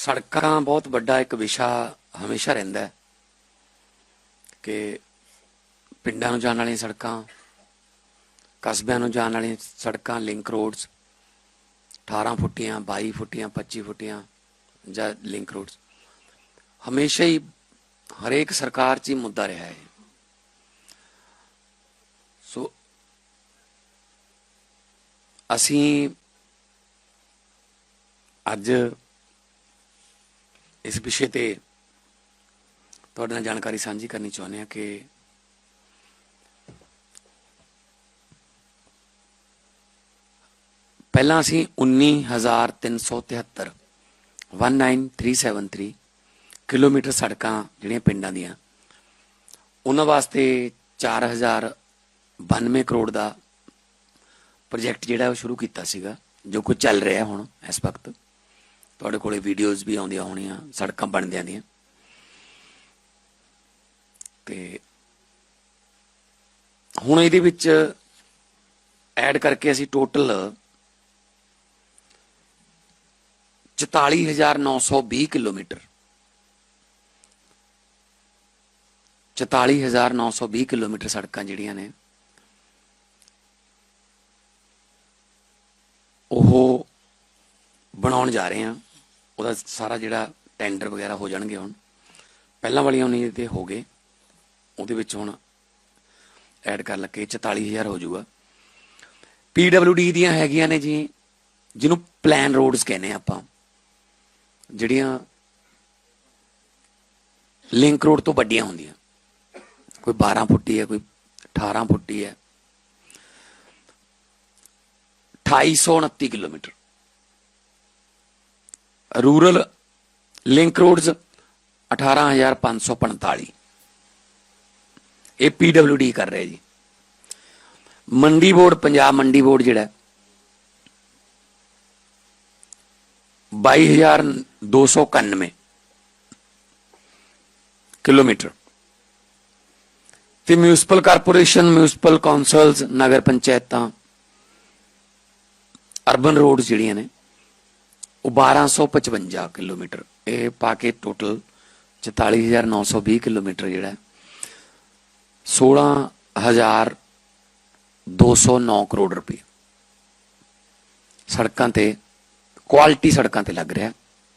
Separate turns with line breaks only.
ਸੜਕਾਂ ਬਹੁਤ ਵੱਡਾ ਇੱਕ ਵਿਸ਼ਾ ਹਮੇਸ਼ਾ ਰਹਿੰਦਾ ਹੈ ਕਿ ਪਿੰਡਾਂ ਨੂੰ ਜਾਣ ਵਾਲੀਆਂ ਸੜਕਾਂ, ਕਸਬਿਆਂ ਨੂੰ ਜਾਣ ਵਾਲੀਆਂ ਸੜਕਾਂ ਲਿੰਕ ਰੋਡਸ 18 ਫੁੱਟੀਆਂ 22 ਫੁੱਟੀਆਂ 25 ਫੁੱਟੀਆਂ ਜਾਂ ਲਿੰਕ ਰੋਡਸ ਹਮੇਸ਼ਾ ਹੀ ਹਰੇਕ ਸਰਕਾਰ 'ਚ ਹੀ ਮੁੱਦਾ ਰਿਹਾ ਹੈ। ਸੋ ਅਸੀਂ ਅੱਜ ਇਸ ਵਿਸ਼ੇ ਤੇ ਤੁਹਾਡੇ ਨਾਲ ਜਾਣਕਾਰੀ ਸਾਂਝੀ ਕਰਨੀ ਚਾਹੁੰਦੇ ਹਾਂ ਕਿ ਪਹਿਲਾਂ ਅਸੀਂ 19373 19373 ਕਿਲੋਮੀਟਰ ਸੜਕਾਂ ਜਿਹੜੀਆਂ ਪਿੰਡਾਂ ਦੀਆਂ, ਉਹਨਾਂ ਵਾਸਤੇ 4092 ਕਰੋੜ ਦਾ ਪ੍ਰੋਜੈਕਟ ਜਿਹੜਾ ਉਹ ਸ਼ੁਰੂ ਕੀਤਾ ਸੀਗਾ, ਜੋ ਕੁਝ ਚੱਲ ਰਿਹਾ ਹੁਣ ਇਸ ਵਕਤ। ਤੁਹਾਡੇ ਕੋਲੇ ਵੀਡੀਓਜ਼ ਵੀ ਆਉਂਦੀਆਂ ਹੋਣੀਆਂ, ਸੜਕਾਂ ਬਣਦਿਆਂ ਦੀਆਂ। ਤੇ ਹੁਣ ਇਹਦੇ ਵਿੱਚ ਐਡ ਕਰਕੇ ਅਸੀਂ ਟੋਟਲ 44920 ਕਿਲੋਮੀਟਰ। 44920 ਕਿਲੋਮੀਟਰ ਸੜਕਾਂ ਜਿਹੜੀਆਂ ਨੇ, ਉਹ ਬਣਾਉਣ ਜਾ ਰਹੇ ਹਾਂ। ਉਹਦਾ ਸਾਰਾ ਜਿਹੜਾ ਟੈਂਡਰ ਵਗੈਰਾ ਹੋ ਜਾਣਗੇ ਹੁਣ। ਪਹਿਲਾਂ ਵਾਲੀਆਂ ਨਹੀਂ ਤੇ ਹੋ ਗਏ। ਉਹਦੇ ਵਿੱਚ ਹੁਣ ਐਡ ਕਰ ਲੱਗੇ 44000 ਹੋ ਜਾਊਗਾ। ਪੀਡਬਲਯੂਡੀ ਦੀਆਂ ਹੈਗੀਆਂ ਨੇ ਜੀ, ਜਿਹਨੂੰ ਪਲਾਨ ਰੋਡਸ ਕਹਿੰਦੇ ਆ ਆਪਾਂ। ਜਿਹੜੀਆਂ ਲਿੰਕ ਰੋਡ ਤੋਂ ਵੱਡੀਆਂ ਹੁੰਦੀਆਂ। ਕੋਈ 12 ਫੁੱਟੀ ਹੈ, ਕੋਈ 18 ਫੁੱਟੀ ਹੈ। 2829 ਕਿਲੋਮੀਟਰ। ਰੂਰਲ ਲਿੰਕ ਰੋਡਸ 18545 ਇਹ ਪੀਡਬਲਯੂਡੀ ਕਰ ਰਿਹਾ ਜੀ। ਮੰਡੀ ਬੋਰਡ ਪੰਜਾਬ ਮੰਡੀ ਬੋਰਡ ਜਿਹੜਾ ਹੈ, 22291 ਕਿਲੋਮੀਟਰ। ਤੇ ਮਿਊਨਿਸਪਲ ਕਾਰਪੋਰੇਸ਼ਨ ਮਿਊਨਿਸਪਲ ਕਾਉਂਸਲਸ ਨਗਰ ਪੰਚਾਇਤਾਂ ਅਰਬਨ ਰੋਡ ਜਿਹੜੀਆਂ ਨੇ ਉਹ 1255 ਕਿਲੋਮੀਟਰ। ਇਹ ਪਾ ਕੇ ਟੋਟਲ 44920 ਕਿਲੋਮੀਟਰ ਜਿਹੜਾ ਹੈ। 16209 ਕਰੋੜ ਰੁਪਏ। ਸੜਕਾਂ ਤੇ ਕੁਆਲਿਟੀ ਸੜਕਾਂ ਤੇ ਲੱਗ ਰਿਹਾ